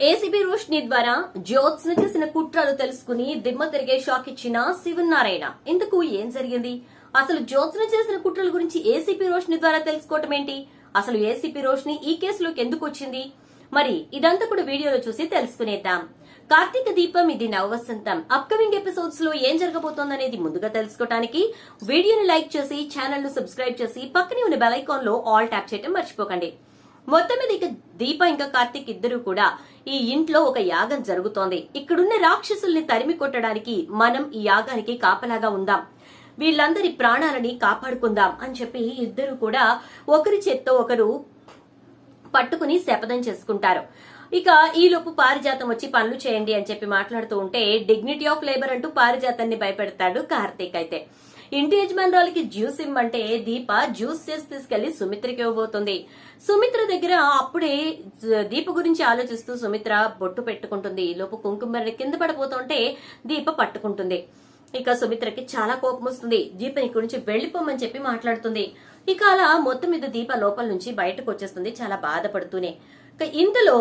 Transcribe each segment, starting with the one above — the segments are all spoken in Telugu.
ఏసీబీ రోష్ని ద్వారా జ్యోత్స్న చేసిన కుట్రలు తెలుసుకుని దిమ్మ తిరిగే షాక్ ఇచ్చిన శివనారాయణ ఇందుకు ఏం జరిగింది? అసలు జ్యోత్స్న చేసిన కుట్రల గురించి ఏసీపీ రోష్ని ద్వారా తెలుసుకోవటం ఏంటి? అసలు ఏసీపీ రోష్ని ఈ కేసులోకి ఎందుకు వచ్చింది? మరి ఇదంతా కూడా వీడియోలో చూసి తెలుసుకునేద్దాం. కార్తీక దీపం ఇది నవవసంతం. అప్కమింగ్ ఎపిసోడ్స్లో ఏం జరగబోతోందనేది ముందుగా తెలుసుకోవడానికి వీడియోని లైక్ చేసి ఛానల్ను సబ్స్క్రైబ్ చేసి పక్కనే ఉన్న బెల్ ఐకాన్లో ఆల్ ట్యాప్ చేయడం మర్చిపోకండి. మొత్తం మీద ఇక దీప ఇంకా కార్తీక్ ఇద్దరు కూడా ఈ ఇంట్లో ఒక యాగం జరుగుతోంది. ఇక్కడున్న రాక్షసుల్ని తరిమి కొట్టడానికి మనం ఈ యాగానికి కాపలాగా ఉందాం. వీళ్ళందరి ప్రాణాలని కాపాడుకుందాం అని చెప్పి ఇద్దరు కూడా ఒకరి చేత్తో ఒకరు పట్టుకుని శపథం చేసుకుంటారు. ఇక ఈలోపు పారిజాతం వచ్చి పనులు చేయండి అని చెప్పి మాట్లాడుతూ ఉంటే డిగ్నిటీ ఆఫ్ లేబర్ అంటూ పారిజాతాన్ని భయపెడతాడు కార్తీక్ అయితే. ఇంటి యజమానురాలకి జ్యూస్ ఇమ్మంటే దీప జ్యూస్ చేసి తీసుకెళ్ళి సుమిత్రకి ఇవ్వబోతుంది. సుమిత్ర దగ్గర అప్పుడే దీప గురించి ఆలోచిస్తూ సుమిత్ర బొట్టు పెట్టుకుంటుంది. ఈలోపు కుంకుమ కింద పడిపోతుంటే దీప పట్టుకుంటుంది. ఇక సుమిత్రకి చాలా కోపం వస్తుంది. దీప ఇక్కడి నుంచి వెళ్ళిపోమని చెప్పి మాట్లాడుతుంది. ఇక అలా మొత్తం మీద దీప లోపల నుంచి బయటకు వచ్చేస్తుంది చాలా బాధపడుతూనే. ఇక ఇందులో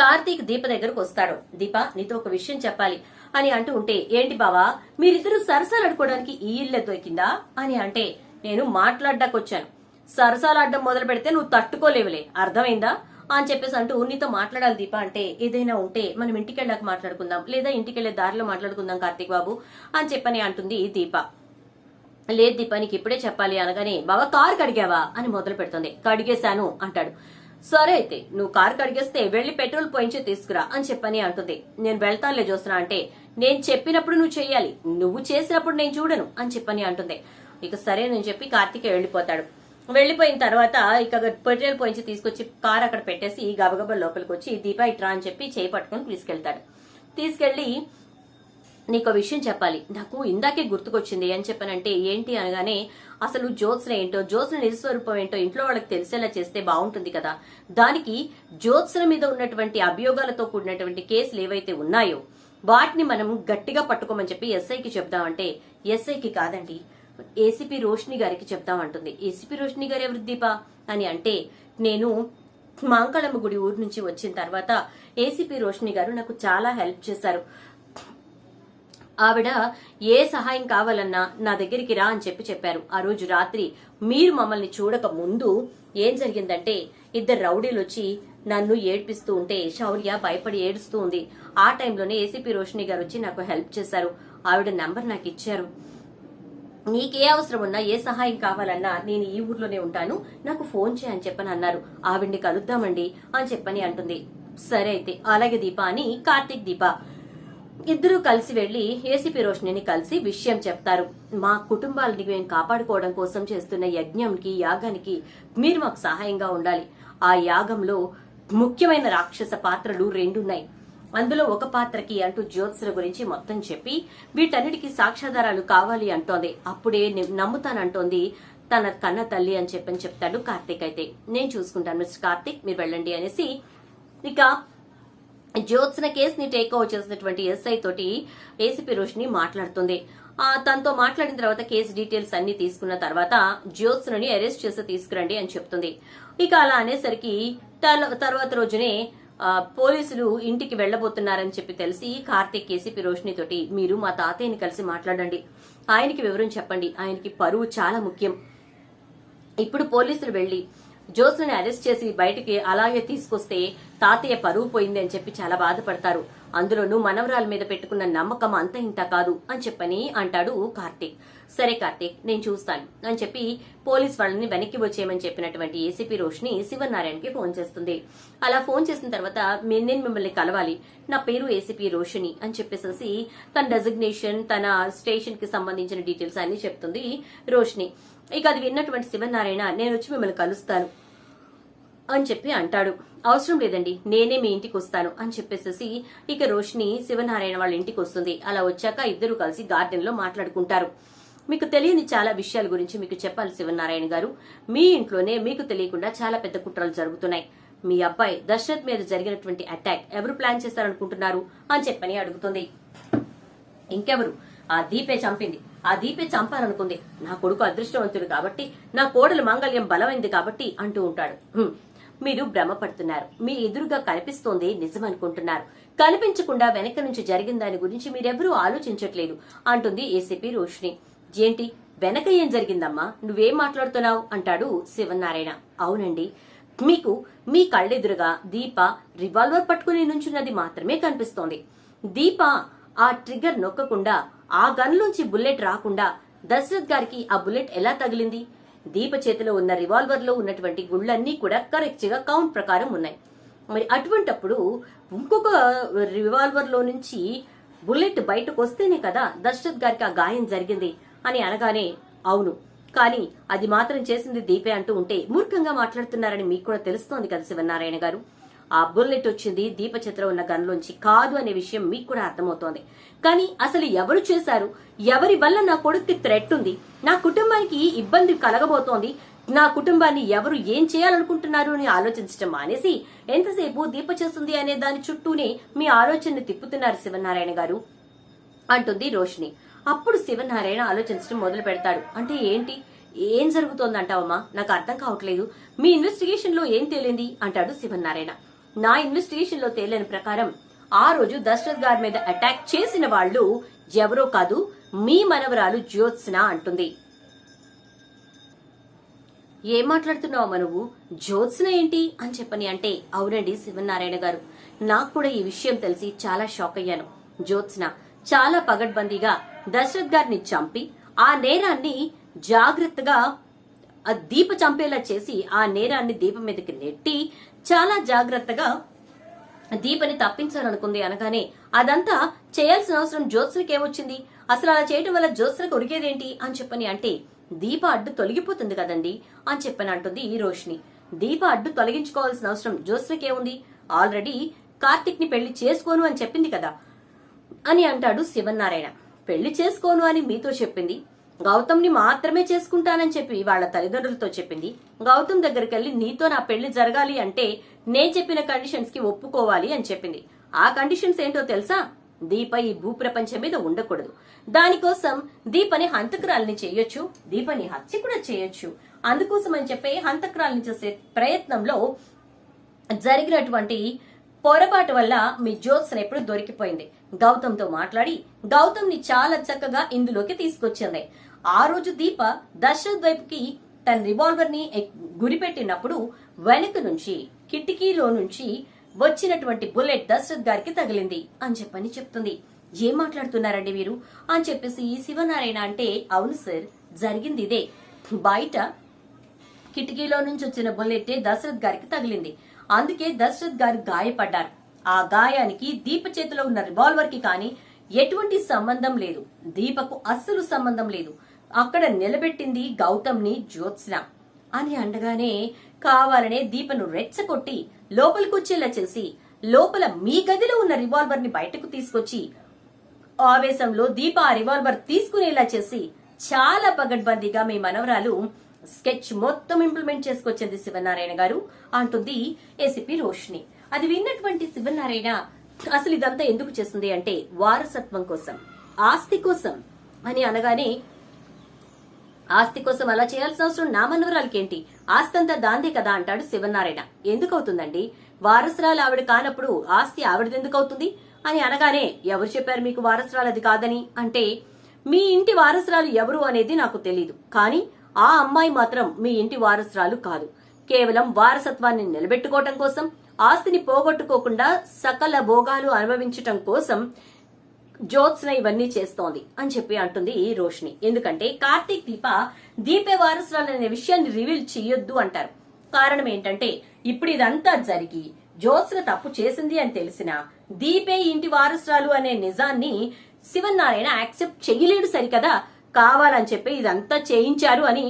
కార్తీక్ దీప దగ్గరకు వస్తాడు. దీప నీతో ఒక విషయం చెప్పాలి. అని అంటూ ఉంటే ఏంటి బావా మీరిద్దరు సరసాలు ఆడుకోవడానికి ఈ ఇల్లే దొరికిందా? అని అంటే నేను మాట్లాడ్డానికి వచ్చాను సరసాలు మొదలు పెడితే నువ్వు తట్టుకోలేవులే. అర్థమైందా? అని చెప్పేసి అంటూ నీతో మాట్లాడాలి దీప అంటే ఏదైనా ఉంటే మనం ఇంటికి వెళ్ళాక మాట్లాడుకుందాం లేదా ఇంటికి వెళ్ళే దారిలో మాట్లాడుకుందాం కార్తీక్ బాబు అని చెప్పని అంటుంది దీప. లేదు దీప నీకు ఇప్పుడే చెప్పాలి అనగానే బాబా కారు కడిగావా అని మొదలు పెడుతుంది. కడిగేశాను అంటాడు. సరే అయితే నువ్వు కారు కడిగేస్తే వెళ్ళి పెట్రోల్ పోయించి తీసుకురా అని చెప్పని అంటుంది. నేను వెళ్తానులే చూస్తున్నా అంటే నేను చెప్పినప్పుడు నువ్వు చెయ్యాలి నువ్వు చేసినప్పుడు నేను చూడను అని చెప్పని అంటుంది. ఇక సరే నేను చెప్పి కార్తీకే వెళ్ళిపోతాడు. వెళ్ళిపోయిన తర్వాత ఇక పెట్రోల్ పోయించి తీసుకొచ్చి కార్ అక్కడ పెట్టేసి గబగబా లోపలికి వచ్చి దీపా ఇట్రా అని చెప్పి చేయి పట్టుకుని తీసుకెళ్తాడు. తీసుకెళ్ళి నీకు విషయం చెప్పాలి. నాకు ఇందాకే గుర్తుకొచ్చింది. అని చెప్పనంటే ఏంటి అనగానే అసలు జ్యోత్స్న ఏంటో జ్యోత్స్న నిజస్వరూపం ఏంటో ఇంట్లో వాళ్ళకి తెలిసేలా చేస్తే బాగుంటుంది కదా. దానికి జ్యోత్స్న మీద ఉన్నటువంటి అభియోగాలతో కూడినటువంటి కేసులు ఏవైతే ఉన్నాయో వాటిని మనం గట్టిగా పట్టుకోమని చెప్పి ఎస్ఐకి చెప్దామంటే ఎస్ఐకి కాదండి ఏసీపీ రోషిని గారికి చెప్దామంటుంది. ఏసీపీ రోషిని గారు ఎవరి దీప? అని అంటే నేను మాంకళమ్మ గుడి ఊరు నుంచి వచ్చిన తర్వాత ఏసీపీ రోషిని గారు నాకు చాలా హెల్ప్ చేశారు. ఆవిడ ఏ సహాయం కావాలన్నా నా దగ్గరికి రా అని చెప్పి చెప్పారు. ఆ రోజు రాత్రి మీరు మమ్మల్ని చూడక ముందు ఏం జరిగిందంటే ఇద్దరు రౌడీలు వచ్చి నన్ను ఏడ్పిస్తూ ఉంటే శౌర్య భయపడి ఏడుస్తూ ఉంది. ఆ టైంలోనే ఏసీపీ రోషిని గారు వచ్చి నాకు హెల్ప్ చేశారు. ఆవిడ నంబర్ నాకు ఇచ్చారు. నీకే అవసరం ఉన్నా ఏ సహాయం కావాలన్నా నేను ఈ ఊర్లోనే ఉంటాను. నాకు ఫోన్ చేయని చెప్పని అన్నారు. ఆవిడ్ని కలుద్దామండి అని చెప్పని అంటుంది. సరే అయితే అలాగే దీప అని కార్తీక్ దీప ఇద్దరూ కలిసి వెళ్ళి ఏసీపీ రోషిని కలిసి విషయం చెప్తారు. మా కుటుంబాలని మేము కాపాడుకోవడం కోసం చేస్తున్న యజ్ఞంకి యాగానికి మీరు మాకు సహాయంగా ఉండాలి. ఆ యాగంలో ముఖ్యమైన రాక్షస పాత్రలు రెండున్నాయి. అందులో ఒక పాత్రకి అంటూ జ్యోత్సుల గురించి మొత్తం చెప్పి వీటన్నిటికీ సాక్ష్యాధారాలు కావాలి అంటోంది. అప్పుడే నమ్ముతానంటోంది తన కన్న తల్లి అని చెప్పని చెప్తాడు కార్తీక్ అయితే. నేను చూసుకుంటాను మిస్టర్ కార్తీక్ మీరు వెళ్ళండి అనేసి ఇక జ్యోత్స్న కేసుని టేక్ ఓవర్ చేసినటువంటి ఎస్ఐ తోటి ఏసీపీ రోషిని మాట్లాడుతుంది. తనతో మాట్లాడిన తర్వాత కేసు డీటెయిల్స్ అన్ని తీసుకున్న తర్వాత జ్యోత్స్నని అరెస్ట్ చేసి తీసుకురండి అని చెప్తుంది. ఇక అలా అనేసరికి తర్వాత రోజునే పోలీసులు ఇంటికి వెళ్ళబోతున్నారని చెప్పి తెలిసి కార్తీక్ ఏసీపీ రోషిని తోటి మీరు మా తాతయ్యని కలిసి మాట్లాడండి. ఆయనకి వివరం చెప్పండి. ఆయనకి పరువు చాలా ముఖ్యం. ఇప్పుడు పోలీసులు వెళ్ళి జోస్ని అరెస్ట్ చేసి బయటికి అలాగే తీసుకొస్తే తాతయ్య పరువు పోయింది అని చెప్పి చాలా బాధపడతారు. అందులోనూ మనవరాల మీద పెట్టుకున్న నమ్మకం అంత ఇంత కాదు అని చెప్పని అంటాడు కార్తీక్. సరే కార్తీక్ నేను చూస్తాను అని చెప్పి పోలీస్ వాళ్ళని వెనక్కి వచ్చేయమని చెప్పినటువంటి ఏసీపీ రోషిని శివనారాయణకి ఫోన్ చేస్తుంది. అలా ఫోన్ చేసిన తర్వాత నేను మిమ్మల్ని కలవాలి. నా పేరు ఏసీపీ రోషిని అని చెప్పేసి తన డెసిగ్నేషన్ తన స్టేషన్కి సంబంధించిన డీటెయిల్స్ అన్ని చెప్తుంది రోషిని. ఇక అది విన్నటువంటి శివనారాయణ నేను వచ్చి మిమ్మల్ని కలుస్తాను అని చెప్పి అంటాడు. అవసరం లేదండి నేనే మీ ఇంటికి వస్తాను అని చెప్పేసేసి ఇక రోషిని శివనారాయణ వాళ్ళ ఇంటికి వస్తుంది. అలా వచ్చాక ఇద్దరు కలిసి గార్డెన్లో మాట్లాడుకుంటారు. మీకు తెలియని చాలా విషయాల గురించి మీకు చెప్పాలి శివనారాయణ గారు. మీ ఇంట్లోనే మీకు తెలియకుండా చాలా పెద్ద కుట్రలు జరుగుతున్నాయి. మీ అబ్బాయి దశరథ్ మీద జరిగినటువంటి అటాక్ ఎవరు ప్లాన్ చేస్తారనుకుంటున్నారు అని చెప్పని అడుగుతుంది. ఇంకెవరు? ఆ దీపే చంపింది. ఆ దీపే చంపాలనుకుంది. నా కొడుకు అదృష్టవంతుడు కాబట్టి నా కోడలు మంగళ్యం బలమైంది కాబట్టి అంటూ ఉంటాడు. మీరు భ్రమపడుతున్నారు. మీ ఎదురుగా కనిపిస్తోంది నిజమనుకుంటున్నారు కనిపించకుండా వెనక నుంచి జరిగిన దాని గురించి మీరెవరూ ఆలోచించట్లేదు అంటుంది ఏసీపీ రోషిని ఏంటి? వెనక ఏం జరిగిందమ్మా? నువ్వేం మాట్లాడుతున్నావు? అంటాడు శివనారాయణ. అవునండి. మీకు మీ కళ్ళెదురుగా దీప రివాల్వర్ పట్టుకుని నుంచున్నది మాత్రమే కనిపిస్తోంది. దీప ఆ ట్రిగ్గర్ నొక్కకుండా ఆ గన్లోంచి బుల్లెట్ రాకుండా దశరథ్ గారికి ఆ బుల్లెట్ ఎలా తగిలింది? దీప చేతిలో ఉన్న రివాల్వర్లో ఉన్నటువంటి గుళ్ళన్నీ కూడా కరెక్ట్గా కౌంట్ ప్రకారం ఉన్నాయి. మరి అటువంటప్పుడు ఇంకొక రివాల్వర్లో నుంచి బుల్లెట్ బయటకు వస్తేనే కదా దశరథ్ గారికి ఆ గాయం జరిగింది. అని అనగానే అవును. కానీ అది మాత్రం చేసింది దీపే అంటూ ఉంటే మూర్ఖంగా మాట్లాడుతున్నారని మీకు కూడా తెలుస్తోంది కదా శివనారాయణ గారు. ఆ బుల్లెట్ వచ్చింది దీప ఉన్న గన్లోంచి కాదు అనే విషయం మీకు కూడా అర్థమవుతోంది. కానీ అసలు ఎవరు చేశారు? ఎవరి వల్ల నా కొడుక్కి థ్రెట్ ఉంది? నా కుటుంబానికి ఇబ్బంది కలగబోతోంది. నా కుటుంబాన్ని ఎవరు ఏం చేయాలనుకుంటున్నారు అని ఆలోచించడం మానేసి ఎంతసేపు దీప చేస్తుంది అనే దాని చుట్టూనే మీ ఆలోచనని తిప్పుతున్నారు శివనారాయణ గారు అంటుంది రోషిని అప్పుడు శివనారాయణ ఆలోచించడం మొదలు పెడతాడు. అంటే ఏంటి? ఏం జరుగుతోందంటావమ్మా? నాకు అర్థం కావట్లేదు. మీ ఇన్వెస్టిగేషన్లో ఏం తేలింది? అంటాడు శివనారాయణ. నా ఇన్వెస్టిగేషన్లో తేలిన ప్రకారం ఆ రోజు దశరథ్ గారి మీద అటాక్ చేసిన వాళ్ళు ఎవరో కాదు మీ మనవరాలు జ్యోత్స్న అంటుంది. ఏం మాట్లాడుతున్నావు నువ్వు? జ్యోత్స్న ఏంటి? అని చెప్పని అంటే అవునండి శివనారాయణ గారు. నాకు కూడా ఈ విషయం తెలిసి చాలా షాక్ అయ్యాను. జ్యోత్స్న చాలా పగడ్బందీగా దశరథ్ గారిని చంపి ఆ నేరాన్ని జాగ్రత్తగా ఆ దీప చంపేలా చేసి ఆ నేరాన్ని దీపం మీదకి నెట్టి చాలా జాగ్రత్తగా దీపని తప్పించాలనుకుంది అనగానే అదంతా చేయాల్సిన అవసరం జ్యోత్స్నకి ఏమొచ్చింది? అసలు అలా చేయడం వల్ల జ్యోత్స్నకు ఉరిగేదేంటి అని చెప్పని అంటే దీప అడ్డు తొలగిపోతుంది కదండి అని చెప్పని అంటుంది ఈ రోషిని దీప అడ్డు తొలగించుకోవాల్సిన అవసరం జ్యోత్స్నకి ఏముంది ఆల్రెడీ కార్తిక్ని పెళ్ళి చేసుకోను అని చెప్పింది కదా. అని అంటాడు శివనారాయణ పెళ్ళి చేసుకోను అని మీతో చెప్పింది. గౌతమ్ని మాత్రమే చేసుకుంటానని చెప్పి వాళ్ళ తల్లిదండ్రులతో చెప్పింది. గౌతమ్ దగ్గరికి వెళ్ళి నీతో నా పెళ్ళి జరగాలి అంటే నేను చెప్పిన కండిషన్స్కి ఒప్పుకోవాలి అని చెప్పింది. ఆ కండిషన్స్ ఏంటో తెలుసా? దీప ఈ భూప్రపంచం మీద ఉండకూడదు. దానికోసం దీపని హంతకురాలని చేయొచ్చు దీపని హత్య కూడా చేయొచ్చు. అందుకోసం అని చెప్పి హంతకురాలని చేసే ప్రయత్నంలో జరిగినటువంటి పొరపాటు వల్ల మీ జ్యోత్సన ఎప్పుడు దొరికిపోయింది. గౌతమ్తో మాట్లాడి గౌతమ్ని చాలా చక్కగా ఇందులోకి తీసుకొచ్చింది. ఆ రోజు దీప దశరథ్ వైపుకి తన రివాల్వర్ని గురిపెట్టినప్పుడు వెనక నుంచి కిటికీలో నుంచి వచ్చినటువంటి బుల్లెట్ దశరథ్ గారికి తగిలింది అని చెప్పని చెప్తుంది. ఏం మాట్లాడుతున్నారండి మీరు అని చెప్పేసి శివనారాయణ అంటే అవును సార్ జరిగింది ఇదే. బయట కిటికీలో నుంచి వచ్చిన బుల్లెట్ దశరథ్ గారికి తగిలింది. అందుకే దశరథ్ గారు గాయపడ్డారు. ఆ గాయానికి దీప చేతిలో ఉన్న రివాల్వర్కి కానీ ఎటువంటి సంబంధం లేదు. దీపకు అస్సలు సంబంధం లేదు. అక్కడ నిలబెట్టింది గౌతమ్ని జ్యోత్స్న. అని అండగానే కావాలనే దీపను రెచ్చగొట్టి లోపలికొచ్చేలా చేసి లోపల మీ గదిలో ఉన్న రివాల్వర్ని బయటకు తీసుకొచ్చి ఆవేశంలో దీప ఆ రివాల్వర్ తీసుకునేలా చేసి చాలా పగడ్బందీగా మీ మనవరాలు స్కెచ్ మొత్తం ఇంప్లిమెంట్ చేసుకొచ్చింది శివనారాయణ గారు అంటుంది ఏసీపీ రోషిని. అది విన్నటువంటి శివనారాయణ అసలు ఇదంతా ఎందుకు చేస్తుంది అంటే వారసత్వం కోసం ఆస్తి కోసం అని అనగానే ఆస్తి కోసం అలా చేయాల్సిన అవసరం నా మనవరాలకేంటి? ఆస్తి అంతా దాందే కదా అంటాడు శివనారాయణ. ఎందుకు అవుతుందండి వారసురాలు ఆవిడ కానప్పుడు ఆస్తి ఆవిడది ఎందుకు అవుతుంది అని అనగానే ఎవరు చెప్పారు మీకు వారసురాలు అది కాదని? అంటే మీ ఇంటి వారసురాలు ఎవరు అనేది నాకు తెలియదు కానీ ఆ అమ్మాయి మాత్రం మీ ఇంటి వారసురాలు కాదు. కేవలం వారసత్వాన్ని నిలబెట్టుకోవటం కోసం ఆస్తిని పోగొట్టుకోకుండా సకల భోగాలు అనుభవించటం కోసం జ్యోత్స్న ఇవన్నీ చేస్తోంది అని చెప్పి అంటుంది ఈ రోషిని ఎందుకంటే కార్తీక్ దీప దీపే వారసురాలు అనే విషయాన్ని రివీల్ చేయొద్దు అంటారు. కారణం ఏంటంటే ఇప్పుడు ఇదంతా జరిగి జ్యోత్స్న తప్పు చేసింది అని తెలిసిన దీపే ఇంటి వారసురాలు అనే నిజాన్ని శివనారాయణ యాక్సెప్ట్ చెయ్యలేడు సరికదా? కావాలని చెప్పి ఇదంతా చేయించారు అని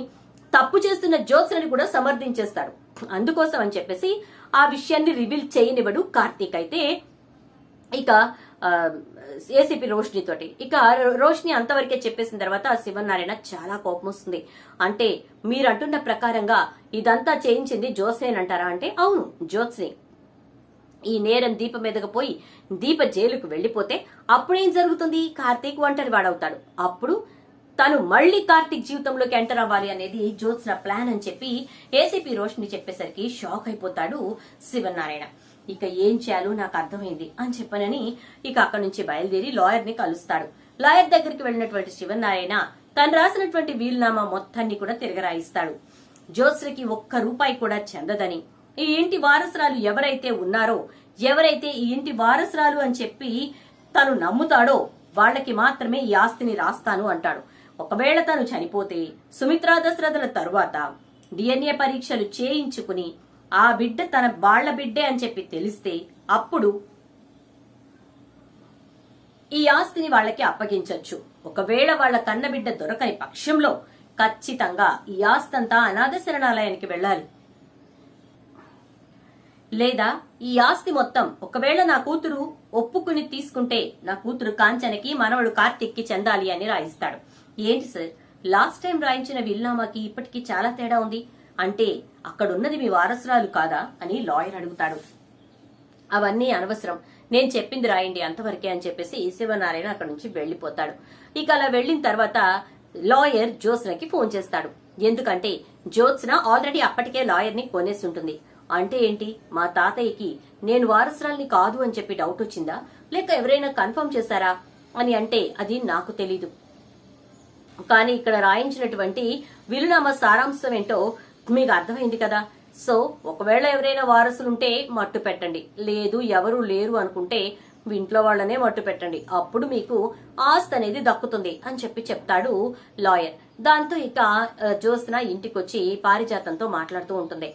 తప్పు చేస్తున్న జ్యోత్స్నని కూడా సమర్థించేస్తాడు. అందుకోసం అని చెప్పేసి ఆ విషయాన్ని రివీల్ చేయనివ్వడు కార్తీక్. అయితే ఇక ఏసీపీ రోషిని తోటి. ఇక రోషిని అంతవరకే చెప్పేసిన తర్వాత శివనారాయణ చాలా కోపం వస్తుంది. అంటే మీరు అంటున్న ప్రకారంగా ఇదంతా చేయించింది జ్యోత్స్నేన్ అంటారా అంటే అవును జ్యోత్స్నే. ఈ నేరం దీప మీదకు పోయి దీప జైలుకు వెళ్ళిపోతే అప్పుడేం జరుగుతుంది? కార్తీక్ ఒంటరి వాడవుతాడు అప్పుడు తను మళ్ళీ కార్తిక్ జీవితంలోకి ఎంటర్ అవ్వాలి అనేది జ్యోత్స్న ప్లాన్ అని చెప్పి ఏసీపీ రోషిని చెప్పేసరికి షాక్ అయిపోతాడు శివనారాయణ. ఇక ఏం చేయాలో నాకు అర్థమైంది అని చెప్పనని ఇక అక్కడి నుంచి బయలుదేరి లాయర్ని కలుస్తాడు. లాయర్ దగ్గరికి వెళ్ళినటువంటి శివనారాయణ తను రాసినటువంటి వీలునామా మొత్తాన్ని కూడా తిరగరాయిస్తాడు. జ్యోత్స్నకి ఒక్క రూపాయి కూడా చెందదని. ఈ ఇంటి వారసురాలు ఎవరైతే ఉన్నారో ఎవరైతే ఈ ఇంటి వారసురాలు అని చెప్పి తను నమ్ముతాడో వాళ్ళకి మాత్రమే ఈ ఆస్తిని రాస్తాను అంటాడు. ఒకవేళ తను చనిపోతే సుమిత్రా దశరథుల తరువాత డిఎన్ఏ పరీక్షలు చేయించుకుని ఆ బిడ్డ తన వాళ్ళ బిడ్డే అని చెప్పి తెలిస్తే అప్పుడు ఈ ఆస్తిని వాళ్ళకి అప్పగించొచ్చు. ఒకవేళ వాళ్ళ కన్నబిడ్డ దొరకని పక్షంలో ఖచ్చితంగా ఈ ఆస్తంతా అనాథ శరణాలయానికి వెళ్ళాలి. లేదా ఈ ఆస్తి మొత్తం ఒకవేళ నా కూతురు ఒప్పుకుని తీసుకుంటే నా కూతురు కాంచనకి మనవడు కార్తిక్కి చెందాలి అని రాయిస్తాడు. ఏంటి సార్? లాస్ట్ టైం రాయించిన విల్నామాకి ఇప్పటికీ చాలా తేడా ఉంది. అంటే అక్కడున్నది మీ వారసురాలు కాదా అని లాయర్ అడుగుతాడు. అవన్నీ అనవసరం. నేను చెప్పింది రాయండి అంతవరకే అని చెప్పేసి శివనారాయణ అక్కడి నుంచి వెళ్ళిపోతాడు ఇక అలా వెళ్ళిన తర్వాత లాయర్ జ్యోత్స్నకి ఫోన్ చేస్తాడు. ఎందుకంటే జ్యోత్స్న ఆల్రెడీ అప్పటికే లాయర్ని కొనేసి ఉంటుంది. అంటే ఏంటి? మా తాతయ్యకి నేను వారసురాల్ని కాదు అని చెప్పి డౌట్ వచ్చిందా? లేక ఎవరైనా కన్ఫర్మ్ చేశారా? అని అంటే అది నాకు తెలీదు. కానీ ఇక్కడ రాయించినటువంటి విలునామ సారాంశం ఏంటో మీకు అర్థమైంది కదా? సో ఒకవేళ ఎవరైనా వారసులుంటే మట్టు పెట్టండి. లేదు ఎవరు లేరు అనుకుంటే మీ ఇంట్లో వాళ్ళనే మట్టు పెట్టండి. అప్పుడు మీకు ఆస్తి అనేది దక్కుతుంది అని చెప్పి చెప్తాడు లాయర్. దాంతో ఇక జ్యోత్స్న ఇంటికి వచ్చి పారిజాతంతో మాట్లాడుతూ ఉంటుంది.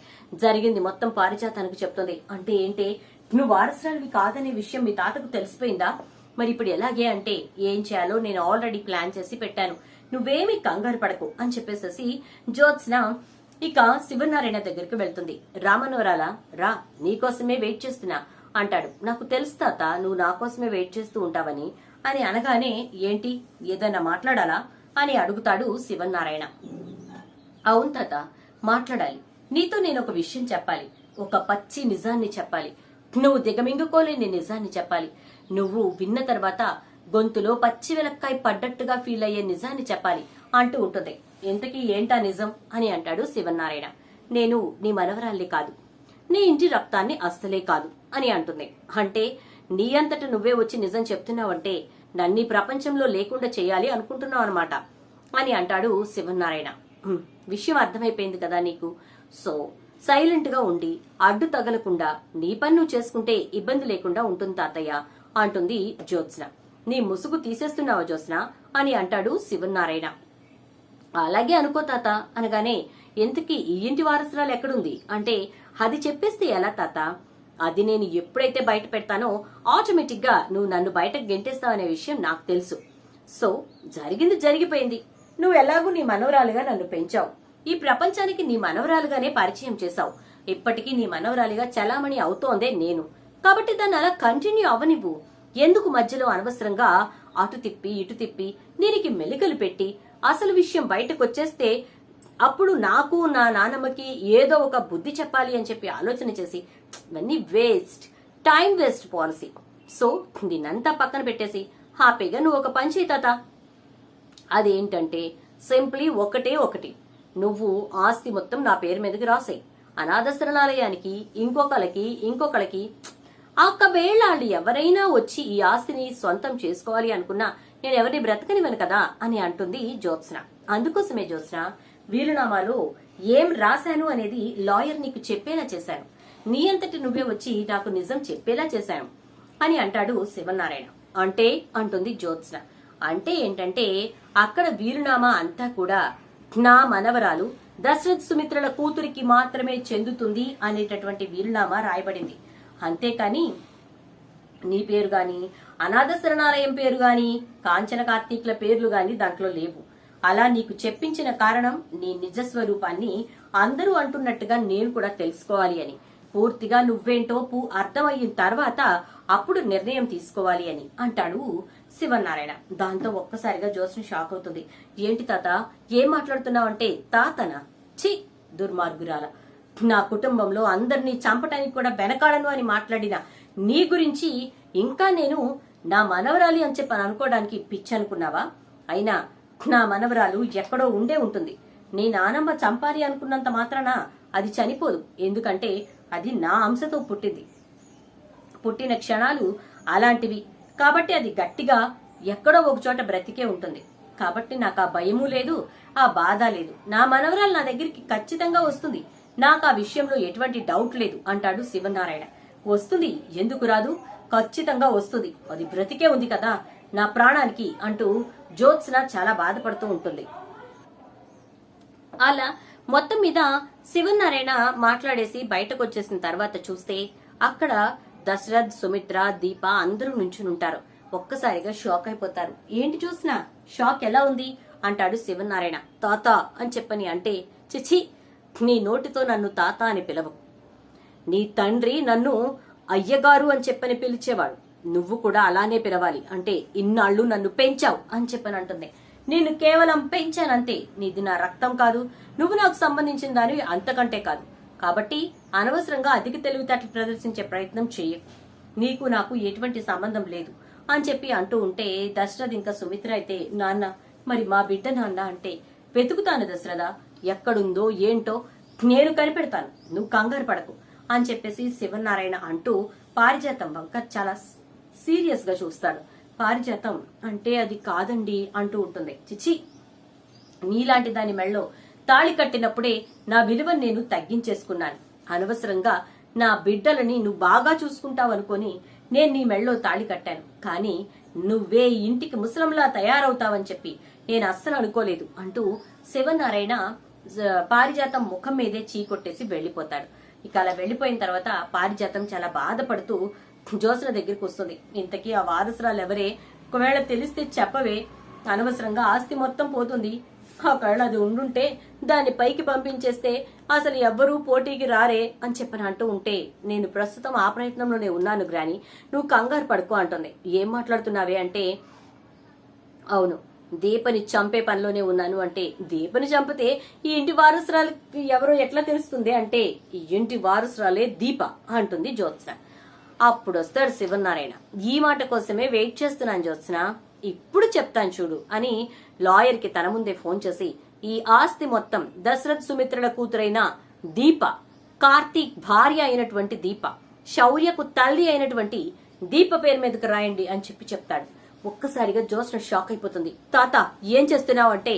జరిగింది మొత్తం పారిజాతానికి చెప్తుంది. అంటే ఏంటి? నువ్వు వారసురాలివి కాదనే విషయం మీ తాతకు తెలిసిపోయిందా? మరి ఇప్పుడు ఎలాగే అంటే ఏం చేయాలో నేను ఆల్రెడీ ప్లాన్ చేసి పెట్టాను. నువ్వేమీ కంగారు పడకు అని చెప్పేసేసి జ్యోత్స్న ఇక శివనారాయణ దగ్గరికి వెళ్తుంది. రామనవరాల రా నీకోసమే వెయిట్ చేస్తున్నా అంటాడు. నాకు తెలుసు తాత నువ్వు నా కోసమే వెయిట్ చేస్తూ ఉంటావని అని అనగానే ఏంటి? ఏదైనా మాట్లాడాలా? అని అడుగుతాడు శివనారాయణ. అవును తాత మాట్లాడాలి. నీతో నేను ఒక విషయం చెప్పాలి. ఒక పచ్చి నిజాన్ని చెప్పాలి. నువ్వు దిగమింగుకోలేని నిజాన్ని చెప్పాలి. నువ్వు విన్న తర్వాత గొంతులో పచ్చి వెలక్కాయ పడ్డట్టుగా ఫీల్ అయ్యే నిజాన్ని చెప్పాలి అంటూ ఉంటుంది. ఇంతకీ ఏంటా నిజం? అని అంటాడు శివనారాయణ. నేను నీ మనవరాల్ని కాదు. నీ ఇంటి రక్తాన్ని అస్సలే కాదు. అని అంటుంది. అంటే నీ అంతట నువ్వే వచ్చి నిజం చెప్తున్నావంటే నన్ని ప్రపంచంలో లేకుండా చేయాలి అనుకుంటున్నావు అనమాట అని అంటాడు శివనారాయణ. విషయం అర్థమైపోయింది కదా నీకు? సో సైలెంట్గా ఉండి అడ్డు తగలకుండా నీ పని నువ్వు చేసుకుంటే ఇబ్బంది లేకుండా ఉంటుంది తాతయ్య అంటుంది జ్యోత్స్న. నీ ముసుగు తీసేస్తున్నావా జ్యోత్స్న? అని అంటాడు శివనారాయణ అలాగే అనుకో తాత అనగానే ఎందుకీ ఈ ఇంటి వారసురాలు ఎక్కడుంది? అంటే అది చెప్పేస్తే ఎలా తాత? అది నేను ఎప్పుడైతే బయట పెడతానో ఆటోమేటిక్గా నువ్వు నన్ను బయటకు గెంటేస్తావనే విషయం నాకు తెలుసు. సో జరిగింది జరిగిపోయింది. నువ్వు ఎలాగూ నీ మనవరాలుగా నన్ను పెంచావు. ఈ ప్రపంచానికి నీ మనవరాలుగానే పరిచయం చేశావు. ఇప్పటికీ నీ మనవరాలిగా చలామణి అవుతోందే నేను. కాబట్టి దాన్ని అలా కంటిన్యూ అవనివ్వు ఎందుకు మధ్యలో అనవసరంగా అటు తిప్పి ఇటు తిప్పి దీనికి మెలికలు పెట్టి అసలు విషయం బయటకు వచ్చేస్తే అప్పుడు నాకు నా నానమ్మకి ఏదో ఒక బుద్ధి చెప్పాలి అని చెప్పి ఆలోచన చేసి ఇవన్నీ waste time waste policy. So దీన్నంతా పక్కన పెట్టేసి హ్యాపీగా నువ్వు ఒక పని చేయి తాత. అదేంటంటే సింప్లీ ఒకటే ఒకటి. నువ్వు ఆస్తి మొత్తం నా పేరు మీదకి రాసాయి. అనాథ శరణాలయానికి ఇంకొకళ్ళకి ఇంకొకళ్ళకి ఒకవేళ వాళ్ళు ఎవరైనా వచ్చి ఈ ఆస్తిని సొంతం చేసుకోవాలి అనుకున్నా నేను ఎవరిని బ్రతకనివ్వను కదా అని అంటుంది జ్యోత్స్న. అందుకోసమే జ్యోత్స్న వీలునామాలో ఏం రాశాను అనేది లాయర్ నీకు చెప్పేలా చేశాను. నీ అంతటి నువ్వే వచ్చి నాకు నిజం చెప్పేలా చేశాను అని అంటాడు శివనారాయణ. అంటే అంటుంది జ్యోత్స్న. అంటే ఏంటంటే అక్కడ వీరునామా అంతా కూడా నా మనవరాలు దశరథ్ సుమిత్రల కూతురికి మాత్రమే చెందుతుంది అనేటటువంటి వీరునామా రాయబడింది. అంతేకాని నీ పేరు గాని అనాథ శరణాలయం పేరు గాని కాంచన కార్తీకుల పేర్లు గాని దాంట్లో లేవు. అలా నీకు చెప్పించిన కారణం నీ నిజ స్వరూపాన్ని అందరూ అంటున్నట్టుగా నేను కూడా తెలుసుకోవాలి అని. పూర్తిగా నువ్వేంటో పూ అర్థమయిన తర్వాత అప్పుడు నిర్ణయం తీసుకోవాలి అని అంటాడు శివనారాయణ. దాంతో ఒక్కసారిగా జోస్ని షాక్ అవుతుంది. ఏంటి తాత? ఏం మాట్లాడుతున్నావంటే తాతనా? ఛీ! దుర్మార్గురాల. నా కుటుంబంలో అందరినీ చంపటానికి కూడా వెనకాడను అని మాట్లాడిన నీ గురించి ఇంకా నేను నా మనవరాలి అని చెప్పని అనుకోవడానికి పిచ్చి అనుకున్నావా? అయినా నా మనవరాలు ఎక్కడో ఉండే ఉంటుంది. నీ నానమ్మ చంపాలి అనుకున్నంత మాత్రాన అది చనిపోదు. ఎందుకంటే అది నా అంశతో పుట్టింది. పుట్టిన క్షణాలు అలాంటివి. కాబట్టి అది గట్టిగా ఎక్కడో ఒకచోట బ్రతికే ఉంటుంది. కాబట్టి నాకు ఆ భయము లేదు ఆ బాధ లేదు. నా మనవరాలు నా దగ్గరికి ఖచ్చితంగా వస్తుంది. నాకు ఆ విషయంలో ఎటువంటి డౌట్ లేదు అంటాడు శివనారాయణ. వస్తుంది ఎందుకు రాదు? ఖచ్చితంగా వస్తుంది. అది బ్రతికే ఉంది కదా నా ప్రాణానికి అంటూ జ్యోత్స్న చాలా బాధపడుతూ ఉంటుంది. అలా మొత్తం మీద శివనారాయణ మాట్లాడేసి బయటకు వచ్చేసిన తర్వాత చూస్తే అక్కడ దశరథ్ సుమిత్ర దీప అందరూ నుంచునుంటారు. ఒక్కసారిగా షాక్ అయిపోతారు. ఏంటి చూసినా షాక్ ఎలా ఉంది? అంటాడు శివనారాయణ. తాత అని చెప్పని అంటే చిచి నీ నోటితో నన్ను తాత అని పిలవు. నీ తండ్రి నన్ను అయ్యగారు అని చెప్పని పిలిచేవాడు. నువ్వు కూడా అలానే పిలవాలి. అంటే ఇన్నాళ్ళు నన్ను పెంచావు అని చెప్పని అంటుంది. నేను కేవలం పెంచానంతే. నీది నా రక్తం కాదు. నువ్వు నాకు సంబంధించిన దానివి అంతకంటే కాదు. కాబట్టి అనవసరంగా అధిక తెలివితేటలు ప్రదర్శించే ప్రయత్నం చెయ్యి. నీకు నాకు ఎటువంటి సంబంధం లేదు అని చెప్పి అంటూ ఉంటే దశరథ్ ఇంకా సుమిత్ర అయితే నాన్న మరి మా బిడ్డ నాన్న అంటే వెతుకుతాను దశరథ. ఎక్కడుందో ఏంటో నేను కనిపెడతాను. నువ్వు కంగారు పడకు అని చెప్పేసి శివనారాయణ అంటూ పారిజాతం వంక చాలా సీరియస్గా చూస్తాడు. పారిజాతం అంటే అది కాదండి అంటూ ఉంటుంది. చిచి నీలాంటి దాని మెళ్ళో తాళి కట్టినప్పుడే నా విలువను నేను తగ్గించేసుకున్నాను. అనవసరంగా నా బిడ్డలని నువ్వు బాగా చూసుకుంటావనుకొని నేను నీ మెళ్ళో తాళి కట్టాను. కానీ నువ్వే ఇంటికి ముసలంలా తయారవుతావని చెప్పి నేను అస్సలు అనుకోలేదు అంటూ శివనారాయణ పారిజాతం ముఖం మీదే చీకొట్టేసి వెళ్ళిపోతాడు ఇక అలా వెళ్ళిపోయిన తర్వాత పారిజాతం చాలా బాధపడుతూ జోసన దగ్గరికి వస్తుంది. ఇంతకీ ఆ వారసురాలు ఎవరే? ఒకవేళ తెలిస్తే చెప్పవే. అనవసరంగా ఆస్తి మొత్తం పోతుంది. ఒకవేళ అది ఉండుంటే దాన్ని పైకి పంపించేస్తే అసలు ఎవ్వరూ పోటీకి రారే అని చెప్పని అంటూ ఉంటే నేను ప్రస్తుతం ఆ ప్రయత్నంలోనే ఉన్నాను గ్రాని. నువ్వు కంగారు పడుకో అంటుంది. ఏం మాట్లాడుతున్నావే అంటే అవును. దీపని చంపే పనిలోనే ఉన్నాను అంటే దీపని చంపితే ఈ ఇంటి వారసురాలు ఎవరో ఎట్లా తెలుస్తుంది అంటే ఈ ఇంటి వారసురాలే దీప అంటుంది జ్యోత్స్న. అప్పుడు వస్తాడు శివనారాయణ. ఈ మాట కోసమే వెయిట్ చేస్తున్నాను జ్యోత్స్న. ఇప్పుడు చెప్తాను చూడు అని లాయర్కి తన ముందే ఫోన్ చేసి ఈ ఆస్తి మొత్తం దశరథ్ సుమిత్రుల కూతురైన దీప కార్తీక్ భార్య అయినటువంటి దీప శౌర్యకు తల్లి అయినటువంటి దీప పేరు మీదకి రాయండి అని చెప్పి చెప్తాడు. ఒక్కసారిగా జోస్న షాక్ అయిపోతుంది. తాత ఏం చేస్తున్నావు అంటే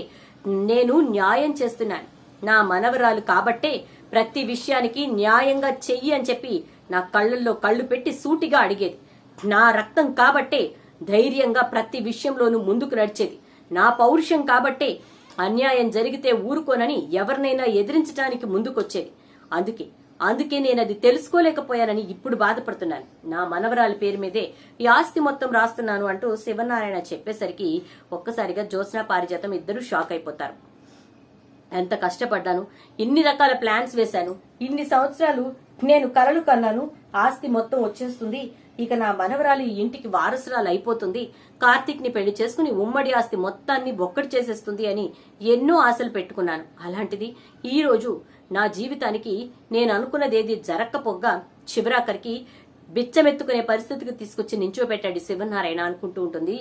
నేను న్యాయం చేస్తున్నాను. నా మనవరాలు కాబట్టే ప్రతి విషయానికి న్యాయంగా చెయ్యి అని చెప్పి నా కళ్ళల్లో కళ్ళు పెట్టి సూటిగా అడిగేది. నా రక్తం కాబట్టే ధైర్యంగా ప్రతి విషయంలోనూ ముందుకు నడిచేది. నా పౌరుషం కాబట్టే అన్యాయం జరిగితే ఊరుకోనని ఎవరినైనా ఎదిరించడానికి ముందుకొచ్చేది. అందుకే అందుకే నేను అది తెలుసుకోలేకపోయానని ఇప్పుడు బాధపడుతున్నాను. నా మనవరాలి పేరు మీదే ఈ ఆస్తి మొత్తం రాస్తున్నాను అంటూ శివనారాయణ చెప్పేసరికి ఒక్కసారిగా జ్యోత్స్న పారిజాతం ఇద్దరు షాక్ అయిపోతారు. ఎంత కష్టపడ్డాను ఇన్ని రకాల ప్లాన్స్ వేశాను ఇన్ని సంవత్సరాలు నేను కలలు కన్నాను ఆస్తి మొత్తం వచ్చేస్తుంది ఇక నా మనవరాలు ఈ ఇంటికి వారసురాలు అయిపోతుంది కార్తీక్ని పెళ్ళి చేసుకుని ఉమ్మడి ఆస్తి మొత్తాన్ని ఒక్కటి చేసేస్తుంది అని ఎన్నో ఆశలు పెట్టుకున్నాను. అలాంటిది ఈ రోజు నా జీవితానికి నేను అనుకున్నదేది జరక్కపోగా చివరాఖరికి బిచ్చమెత్తుకునే పరిస్థితికి తీసుకొచ్చి నించోబెట్టాడు శివనారాయణ అనుకుంటూ ఉంటుంది.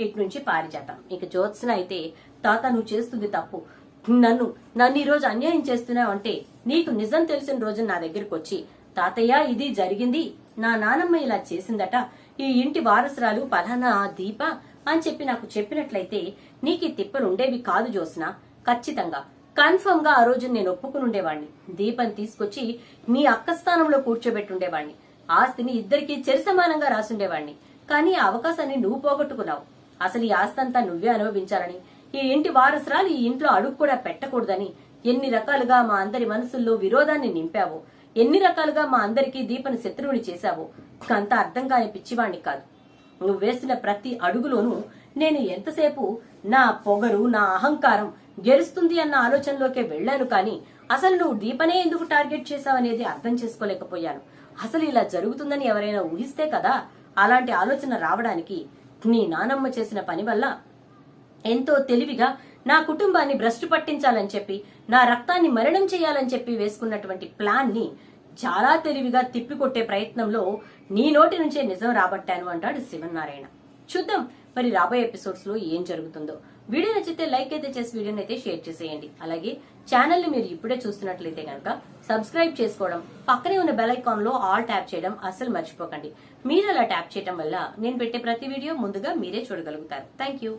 ఇటు నుంచి పారిజాతం. ఇక జ్యోత్స్న అయితే తాత నువ్వు చేస్తుంది తప్పు. నన్ను నన్ను ఈ రోజు అన్యాయం చేస్తున్నావు అంటే నీకు నిజం తెలిసిన రోజు నా దగ్గరికి వచ్చి తాతయ్య ఇది జరిగింది. నా నానమ్మ ఇలా చేసిందట. ఈ ఇంటి వారసురాలు పలానా దీప? అని చెప్పి నాకు చెప్పినట్లయితే నీకు ఈ తిప్పలు ఉండేవి కాదు జోస్న ఖచ్చితంగా. కన్ఫర్మ్గా ఆ రోజు నేను ఒప్పుకుని ఉండేవాణ్ణి దీపం తీసుకొచ్చి నీ అక్క స్థానంలో కూర్చోబెట్టుండేవాణ్ణి. ఆస్తిని ఇద్దరికి చెరిసమానంగా రాసుండేవాణ్ణి. కానీ ఆ అవకాశాన్ని నువ్వు పోగొట్టుకున్నావు. అసలు ఈ ఆస్తి అంతా నువ్వే అనుభవించాలని ఈ ఇంటి వారసురాలు ఈ ఇంట్లో అడుగు కూడా పెట్టకూడదని ఎన్ని రకాలుగా మా అందరి మనసుల్లో విరోధాన్ని నింపావు ఎన్ని రకాలుగా మా అందరికీ దీపను శత్రువుని చేశావు అంత అర్థం కాని పిచ్చివాణ్ణి కాదు. నువ్వు వేసిన ప్రతి అడుగులోనూ నేను ఎంతసేపు నా పొగరు నా అహంకారం గెలుస్తుంది అన్న ఆలోచనలోకే వెళ్ళాను కానీ అసలు నువ్వు దీపనే ఎందుకు టార్గెట్ చేశావనేది అర్థం చేసుకోలేకపోయాను. అసలు ఇలా జరుగుతుందని ఎవరైనా ఊహిస్తే కదా? అలాంటి ఆలోచన రావడానికి నీ నానమ్మ చేసిన పని వల్ల ఎంతో తెలివిగా నా కుటుంబాన్ని భ్రష్టు పట్టించాలని చెప్పి నా రక్తాన్ని మరణం చేయాలని చెప్పి వేసుకున్నటువంటి ప్లాన్ని చాలా తెలివిగా తిప్పికొట్టే ప్రయత్నంలో నీ నోటి నుంచే నిజం రాబట్టాను అంటాడు శివనారాయణ చూద్దాం మరి రాబోయే ఎపిసోడ్స్లో ఏం జరుగుతుందో. వీడియో నచ్చితే లైక్ అయితే చేసి వీడియోని అయితే షేర్ చేసేయండి. అలాగే ఛానల్ని మీరు ఇప్పుడే చూస్తున్నట్లయితే కనుక సబ్స్క్రైబ్ చేసుకోవడం పక్కనే ఉన్న బెల్ ఐకాన్లో ఆల్ ట్యాప్ చేయడం అస్సలు మర్చిపోకండి. మీరు అలా ట్యాప్ చేయడం వల్ల నేను పెట్టే ప్రతి వీడియో ముందుగా మీరే చూడగలుగుతారు. Thank you.